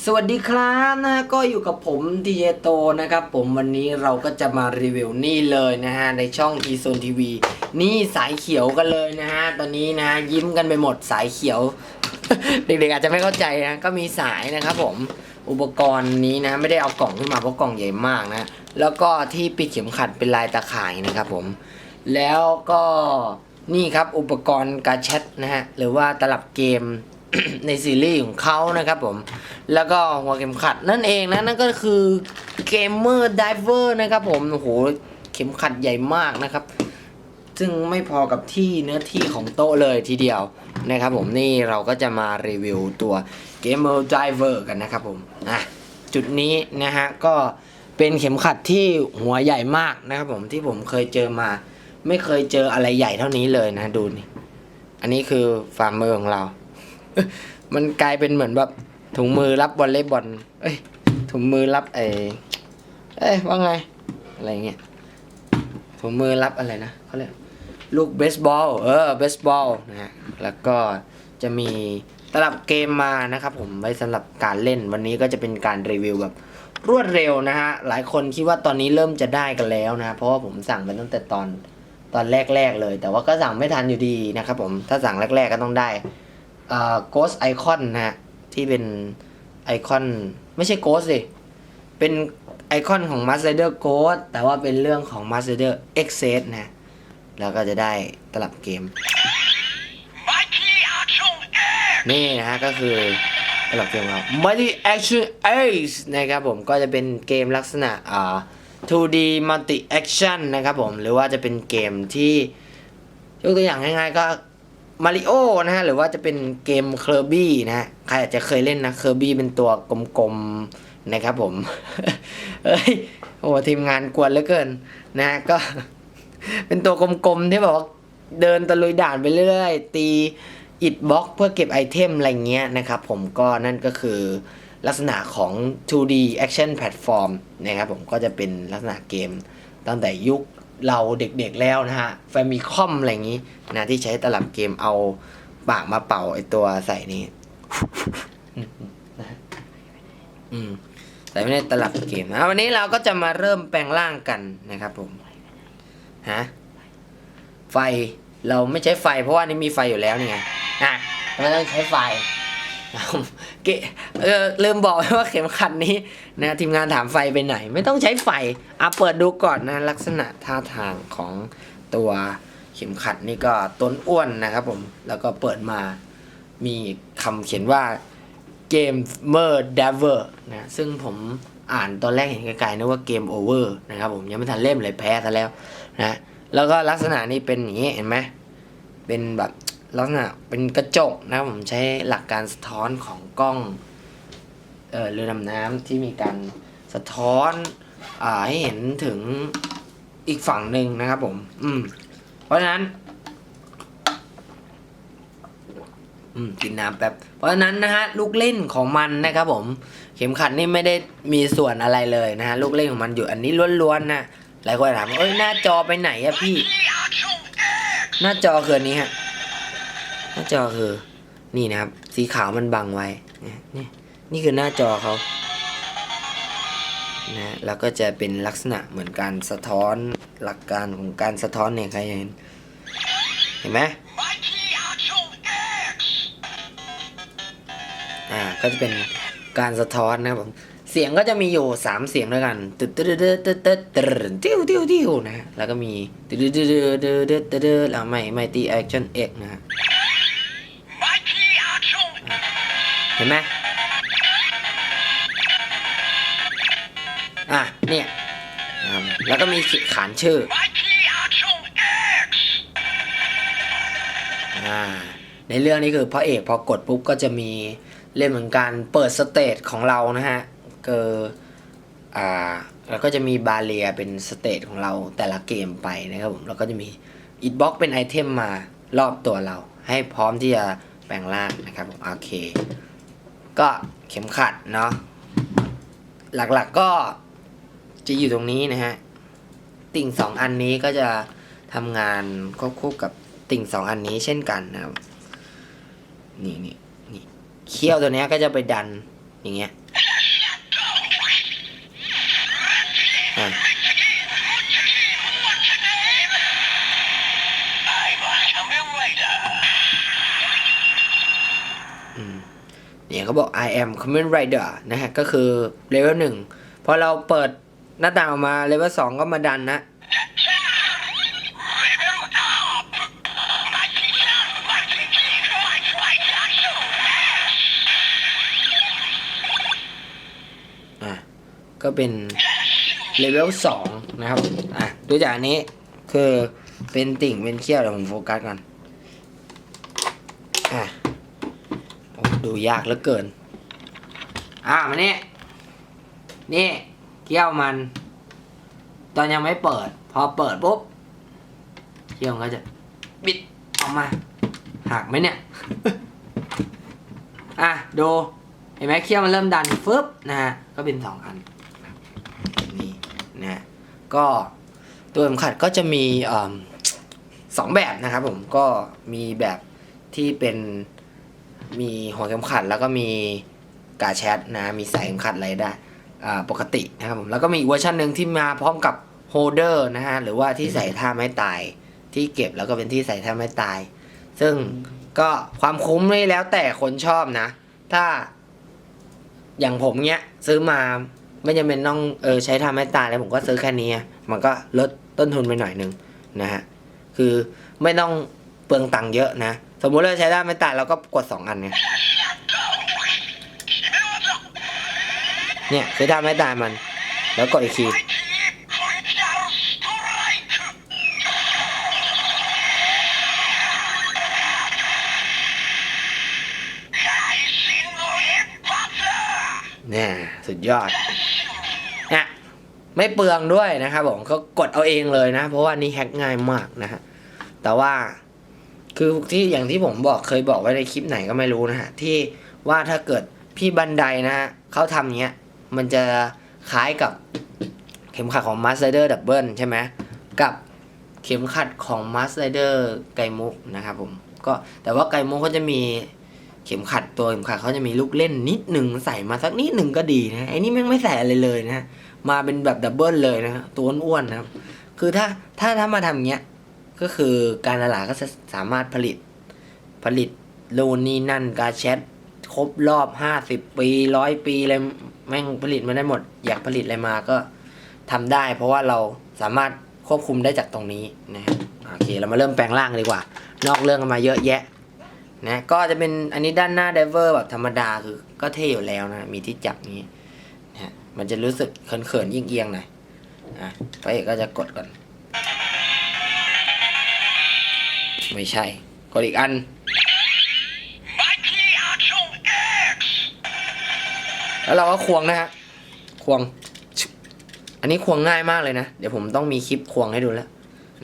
สวัสดีครับนะก็อยู่กับผมดีเจโตนะครับผมวันนี้เราก็จะมารีวิวนี่เลยนะฮะในช่อง e z o n TV นี่สายเขียวกันเลยนะฮะตอนนี้นะยิ้มกันไปหมดสายเขียว เด็กๆอาจจะไม่เข้าใจนะก็มีสายนะครับผมอุปกรณ์นี้นะไม่ได้เอากล่องขึ้นมาเพราะกล่องใหญ่มากนะแล้วก็ที่ปิดเข็มขัดเป็นลายตาข่ายนะครับผมแล้วก็นี่ครับอุปกรณ์การแชทนะฮะหรือว่าตลับเกม ในซีรีส์ของเขานะครับผม แล้วก็หัวเข็มขัดนั่นเองนะ นั่นก็คือเกมเมอร์ไดเวอร์นะครับผม โอ้โห เข็มขัดใหญ่มากนะครับ ซึ่งไม่พอกับที่เนื้อที่ของโต๊ะเลยทีเดียวนะครับผม นี่เราก็จะมารีวิวตัว Gamer Diver กันนะครับผมนะจุดนี้นะฮะ ก็เป็นเข็มขัดที่หัวใหญ่มากนะครับผมที่ผมเคยเจอมา ไม่เคยเจออะไรใหญ่เท่านี้เลยนะดูนี่ อันนี้คือฝ่ามือของเรา มันกลายเป็นเหมือนแบบถุงมือรับบอลเล่บอลเอ้ย ถุงมือรับไอ้เอ้ยว่าไง อะไรเงี้ยถุงมือรับอะไรนะเขาเรียกลูกเบสบอล เออ เบสบอลนะฮะ แล้วก็จะมีตลับเกมมานะครับผมไว้สำหรับการเล่นวันนี้ก็จะเป็นการรีวิวแบบรวดเร็วนะฮะ หลายคนคิดว่าตอนนี้เริ่มจะได้กันแล้วนะ เพราะว่าผมสั่งไปตั้งแต่ตอนตอนแรกๆเลย แต่ว่าก็สั่งไม่ทันอยู่ดีนะครับผม ถ้าสั่งแรก ๆก็ต้องได้ อ่อ Ghost Icon นะฮะ ที่เป็นไอคอน ไม่ใช่ Ghost สิ เป็นไอคอนของ Master Rider Ghost แต่ว่าเป็นเรื่องของ Master Rider Access นะ แล้วก็จะได้ตลับเกม Mighty Action X นี่นะฮะ ก็คือตลับเกมของเรา Mighty Action Ace นะครับผมก็จะเป็นเกมลักษณะอ่า 2D Multi Action นะครับผม หรือว่าจะเป็นเกมที่ยกตัวอย่างง่ายๆก็ มาริโอนะฮะหรือว่าจะเป็นเกมเคอร์บี้นะฮะใครอาจจะเคยเล่นนะเคอร์บี้เป็นตัวกลมๆนะครับผมเฮ้ยโอ้ทีมงานกวนเหลือเกินนะฮะก็ เป็นตัวกลมๆที่แบบว่าเดินตะลุยด่านไปเรื่อยๆตีอิดบล็อกเพื่อเก็บไอเทมอะไรเงี้ยนะครับผมก็นั่นก็คือลักษณะของ 2D action platform นะครับผมก็จะเป็นลักษณะเกมตั้งแต่ยุค เราเด็กๆแล้วนะฮะแฟมิคอมอะไรอย่างนี้นะที่ใช้ตลับเกมเอาปากมาเป่าไอตัวใส่นี่อืมแต่ไม่ได้ตลับเกมนะวันนี้เราก็จะมาเริ่มแปลงร่างกันนะครับผมฮะไฟเราไม่ใช้ไฟเพราะว่านี่มีไฟอยู่แล้วนี่ไงอะไม่ต้องใช้ไฟ เกเออลืมบอกว่าเข็มขัดนี้นะทีมงานถามไฟไปไหน ไม่ต้องใช้ไฟอะเปิดดูก่อนนะลักษณะท่าทางของตัวเข็มขัดนี่ก็ต้นอ้วนนะครับผมแล้วก็เปิดมามีคำเขียนว่าเกมเมอร์เดเวอร์นะซึ่งผมอ่านตอนแรกเห็นไกลๆนึกว่าเกมโอเวอร์นะครับผมยังไม่ทันเล่มเลยแพ้ซะแล้วนะแล้วก็ลักษณะนี้เป็นอย่างนี้เห็นไหมเป็นแบบ ลักษณะเป็นกระจกนะผมใช้หลักการสะท้อนของกล้องเออเรือดำน้ำที่มีการสะท้อนอ่าให้เห็นถึงอีกฝั่งหนึ่งนะครับผม อืม เพราะฉะนั้น อืม กินน้ำแป๊บ เพราะฉะนั้นนะฮะ ลูกเล่นของมันนะครับผม เข็มขัดนี่ไม่ได้มีส่วนอะไรเลยนะฮะ ลูกเล่นของมันอยู่อันนี้ล้วนๆนะ หลายคนถามว่าเอ้ย หน้าจอไปไหนอะพี่ หน้าจอคืออันนี้ฮะ หน้าจอคือ นี่นะครับ สีขาวมันบังไว้นี่นี่คือหน้าจอเขานะแล้วก็จะเป็นลักษณะเหมือนการสะท้อนหลักการของการสะท้อนเนี่ยใครเห็นเห็นไหมอ่าก็จะเป็นการสะท้อนนะครับผมเสียงก็จะมีอยู่สามเสียงด้วยกันตึ๊ดตึ๊ดตึ๊ดตึ๊ดตึ๊ดตึ๊ดติ้วติ้วติ้วนะแล้วก็มีตึ๊ดตึ๊ดตึ๊ดตึ๊ดตึ๊ดตึ๊ดตึ๊ดแล้วไม่ไม่ตีแอคชั่นเอ็กนะ ห็นไหมอะเนี่ยอ่าแล้วก็มีขานชื่อ Mighty Action X อ่าในเรื่องนี้คือพระเอกพอกดปุ๊บก็จะมีเล่นเหมือนการเปิดสเตจของเรานะฮะก็อ่าแล้วก็จะมีบาเรียเป็นสเตจของเราแต่ละเกมไปนะครับผมแล้วก็จะมีอิทบ็อกเป็นไอเทมมารอบตัวเรา ให้พร้อมที่จะแปลงร่างนะครับผมโอเค ก็เข็มขัดเนาะหลักๆก็จะอยู่ตรงนี้นะฮะ ติ่งสองอันนี้ก็จะทำงานควบคู่กับติ่งสองอันนี้เช่นกันนะครับนี่นี่นี่เขี้ยวตัวนี้ก็จะไปดันอย่างเงี้ย เนี่ยเขาบอก I am Kamen Rider นะฮะ ก็คือเลเวลหนึ่งพอเราเปิดหน้าต่างออกมาเลเวลสองก็มาดันนะ อะ ก็เป็นเลเวลสองนะครับ อะดูจากอันนี้คือเป็นติ่งเป็นเขี้ยวเดี๋ยวผมโฟกัสก่อน อะ ดูยากเหลือเกิน อะมานี่นี่เขี้ยวมัน ตอนยังไม่เปิด พอเปิดปุ๊บเขี้ยวมันก็จะบิดออกมา หักไหมเนี่ย อะดู เห็นไหมเขี้ยวมันเริ่มดันฟึบนะฮะ ก็เป็นสองอันนี่นะฮะก็ตัวเข็มขัดก็จะมีอสองแบบนะครับผมก็มีแบบที่เป็น มีหัวเข็มขัดแล้วก็มีกาแชทนะมีสายเข็มขัดอะไรได้อ่าปกตินะครับผมแล้วก็มีอีกเวอร์ชันหนึ่งที่มาพร้อมกับโฮเดอร์นะฮะหรือว่าที่ใส่ท่าไม้ตาย ที่เก็บแล้วก็เป็นที่ใส่ท่าไม้ตาย ซึ่งก็ความคุ้มนี่แล้วแต่คนชอบนะ ถ้าอย่างผมเนี้ยซื้อมาไม่จำเป็นต้องเออใช้ทำให้ตายแล้วผมก็ซื้อแค่นี้ มันก็ลดต้นทุนไปหน่อยนึงนะฮะคือไม่ต้องเปลืองตังค์เยอะนะ สมมุติเราใช้ได้ไม่ตายเราก็กดสองอันเนี่ยเนี่ยคือทำให้ตายมัน แล้วกดอีกทีเนี่ยสุดยอดเนี่ยไม่เปลืองด้วยนะครับผมก็กดเอาเองเลยนะ เพราะว่านี่แฮกง่ายมากนะฮะแต่ว่า คือที่อย่างที่ผมบอกเคยบอกไว้ในคลิปไหนก็ไม่รู้นะฮะที่ว่าถ้าเกิดพี่บันไดนะฮะเขาทำเงี้ยมันจะคล้ายกับเข็มขัดของ m a s t e r Double ใช่ไหมกับเข็มขัดของ m a s t e r ไกมุกนะครับผมก็แต่ว่าไกมุกเขาจะมีเข็มขัดตัวเข็มขัดเขาจะมีลูกเล่นนิดหนึ่งใส่มาสักนิดหนึ่งก็ดีนะไอ้นี่แม่งไม่ใส่อะไรเลยนะมาเป็นแบบดับเบิลเลยนะฮะตัวอ้วนๆนะครับคือถ้าถ้าถ้ามาทำเงี้ย ก็คือการตลาดก็จะสามารถผลิต ผลิตโลนนี่นั่นกาแชทครบรอบห้าสิบปีร้อยปีอะไรแม่งผลิตมาได้หมด อยากผลิตอะไรมาก็ทำได้ เพราะว่าเราสามารถควบคุมได้จากตรงนี้นะโอเคเรามาเริ่มแปลงร่างดีกว่า นอกเรื่องกันมาเยอะแยะนะก็จะเป็นอันนี้ด้านหน้า d ดเวอร์แบบธรรมดาคือก็เท่อยู่แล้วนะ มีที่จับนี้นะมันจะรู้สึกเขินๆยิ่งเอียงหน่อยอะพระเอกก็จะกดก่อน ไม่ใช่กดอีกอัน แล้วเราก็ควงนะฮะ ควง อันนี้ควงง่ายมากเลยนะ เดี๋ยวผมต้องมีคลิปควงให้ดูแล้ว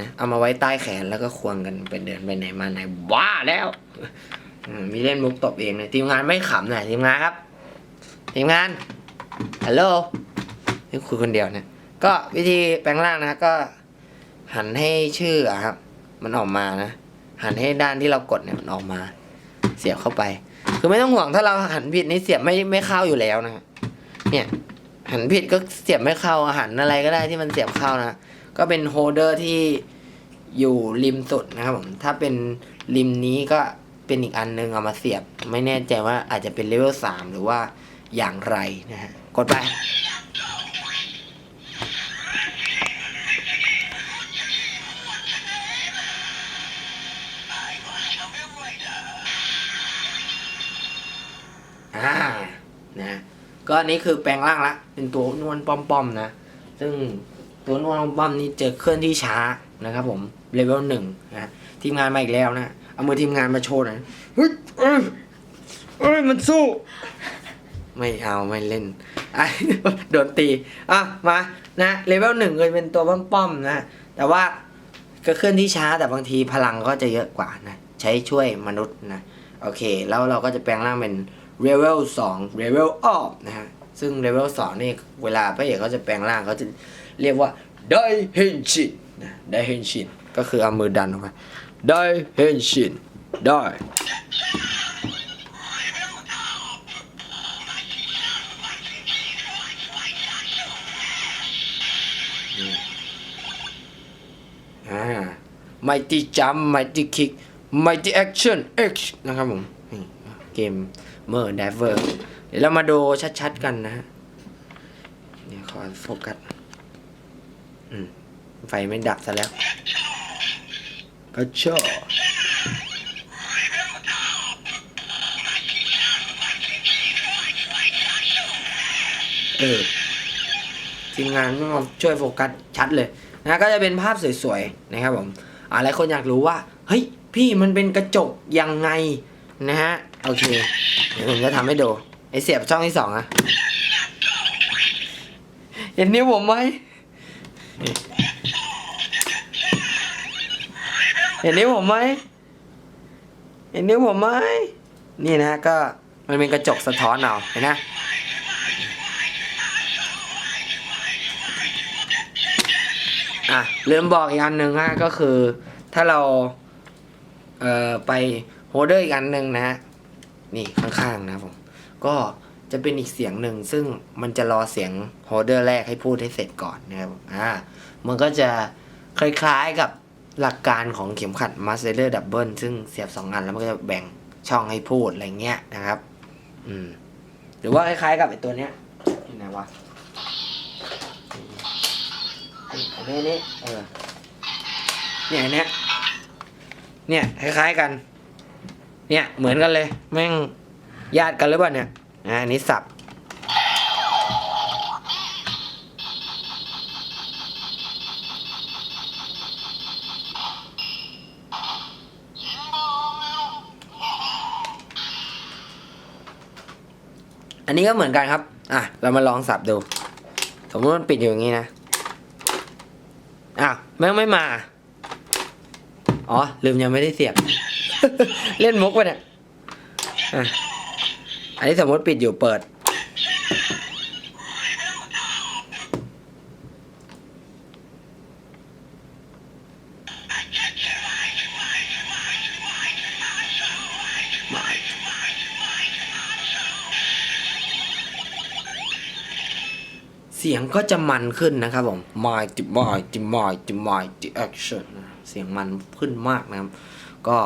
นะ เอามาไว้ใต้แขนแล้วก็ควงกันไปเดินไปไหนมาไหนว้าแล้ว มีเล่นมุกตบเองเลยทีมงานไม่ขำหน่อยทีมงานครับ ทีมงาน ฮัลโหลนี่คุยคนเดียวเนี่ย ก็วิธีแปลงร่างนะก็หันให้ชื่ออะครับ มันออกมานะ หันให้ด้านที่เรากดเนี่ยมันออกมา เสียบเข้าไป คือไม่ต้องห่วงถ้าเราหันผิดนี่เสียบไม่ไม่เข้าอยู่แล้วนะเนี่ยหันผิดก็เสียบไม่เข้าหันอะไรก็ได้ที่มันเสียบเข้านะก็เป็นโฮเดอร์ที่อยู่ริมสุดนะครับผมถ้าเป็นริมนี้ก็เป็นอีกอันนึงเอามาเสียบ ไม่แน่ใจว่าอาจจะเป็นเลเวลสามหรือว่าอย่างไรนะฮะกดไป ก็อันนี้คือแปลงร่างละ เป็นตัวนวลป้อมๆนะ ซึ่งตัวนวลป้อมนี้จอเคลื่อนที่ช้านะครับผมเลเวลหนึ่งนะทีมงานมาอีกแล้วนะ เอามือทีมงานมาโชว์น่อยเฮ้ยเอ้ยเอ้ยมันสู้ ไม่เอาไม่เล่นอะโดนตีอะมานะเลเวลหนึ่งเลยเป็นตัวป้อมๆนะ แต่ว่าก็เคลื่อนที่ช้าแต่บางทีพลังก็จะเยอะกว่านะ ใช้ช่วยมนุษย์นะ โอเค แล้วเราก็จะแปลงร่างเป็น เรเวลสองเรเวลออฟนะฮะ ซึ่งเรเวลสองนี่เวลาพระเอกเขาจะแปลงร่างเขาจะเรียกว่าไดเฮนชินนะไดเฮนชินก็คือเอามือดันออกมาไดเฮนชินได้ไมตี้จัมไมตี้คิกไมตี้แอคชั่นเอ็กนะครับผม เกมเมอร์ไดเวอร์เดี๋ยวเรามาดูชัดๆกันนะฮะเดี๋ยวขอโฟกัสอืมไฟไม่ดับซะแล้วก็ชอเออทีมงานก็มาช่วยโฟกัสชัดเลยนะก็จะเป็นภาพสวยๆนะครับผมอ่าหลายคนอยากรู้ว่า เฮ้ย พี่มันเป็นกระจกยังไงนะฮะ โอเค เดี๋ยวผมจะทำให้ดู ไอเสียบช่องที่สองอะเห็นนิ้วผมไหม เห็นนิ้วผมไหม เห็นนิ้วผมไหม นี่นะก็มันเป็นกระจกสะท้อนเอาเห็นนะอะลืมบอกอีกอันหนึ่งฮะก็คือถ้าเราเอ่อไปโฮเดอร์อีกอันหนึ่งนะฮะ นี่ข้างๆนะผม ก็จะเป็นอีกเสียงหนึ่งซึ่งมันจะรอเสียงโฮเดอร์แรกให้พูดให้เสร็จก่อนนะครับอ่ามันก็จะคล้ายๆกับหลักการของเข็มขัด Master Double ซึ่งเสียบสองอันแล้วมันก็จะแบ่งช่องให้พูดอะไรเงี้ยนะครับ อืม หรือว่าคล้ายๆกับไอตัวเนี้ยที่ไหนวะอันนี้นี่เออเนี่ยเนี้ยเนี่ยคล้ายๆกัน เนี่ยเหมือนกันเลย แม่งญาติกันหรือเปล่าเนี่ยอ่าอันนี้สับอันนี้ก็เหมือนกันครับ อะ เรามาลองสับดู สมมติมันปิดอยู่อย่างนี้นะ อ้าว แม่งไม่มา อ๋อ ลืมยังไม่ได้เสียบ เล่นมุกไปเนี่ยอะอันนี้สมมติปิดอยู่เปิด เสียงก็จะมันขึ้นนะครับผม my จิ my จิ my จิ my จิ action นะเสียงมันขึ้นมากนะครับ ก็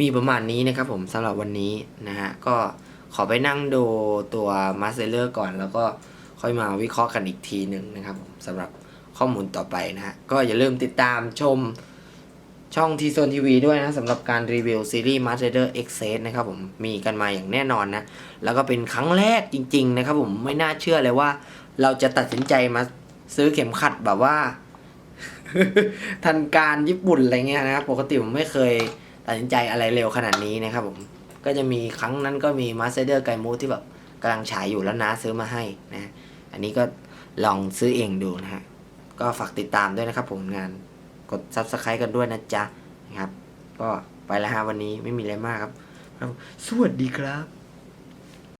มีประมาณนี้นะครับผมสำหรับวันนี้นะฮะก็ขอไปนั่งดูตัว Master ก่อน แล้วก็ค่อยมาวิเคราะห์กันอีกทีหนึ่งนะครับผมสำหรับข้อมูลต่อไปนะฮะก็อย่าลืมติดตามชมช่องทีโซนทีวีด้วยนะสำหรับการรีวิวซีรีส์ Master X Set นะครับผมมีกันมาอย่างแน่นอนนะ แล้วก็เป็นครั้งแรกจริง ๆ นะครับผมไม่น่าเชื่อเลยว่า เราจะตัดสินใจมาซื้อเข็มขัดแบบว่า ทันการญี่ปุ่นอะไรเงี้ยนะครับปกติผมไม่เคย ตัดสินใจอะไรเร็วขนาดนี้นะครับผมก็จะมีครั้งนั้นก็มีมาสเตอร์ไกมูที่แบบกำลังฉายอยู่แล้วนะซื้อมาให้นะอันนี้ก็ลองซื้อเองดูนะฮะก็ฝากติดตามด้วยนะครับผมงานกด subscribe กันด้วยนะจ๊ะนะครับ ก็ไปแล้วฮะวันนี้ไม่มีอะไรมากครับ สวัสดีครับ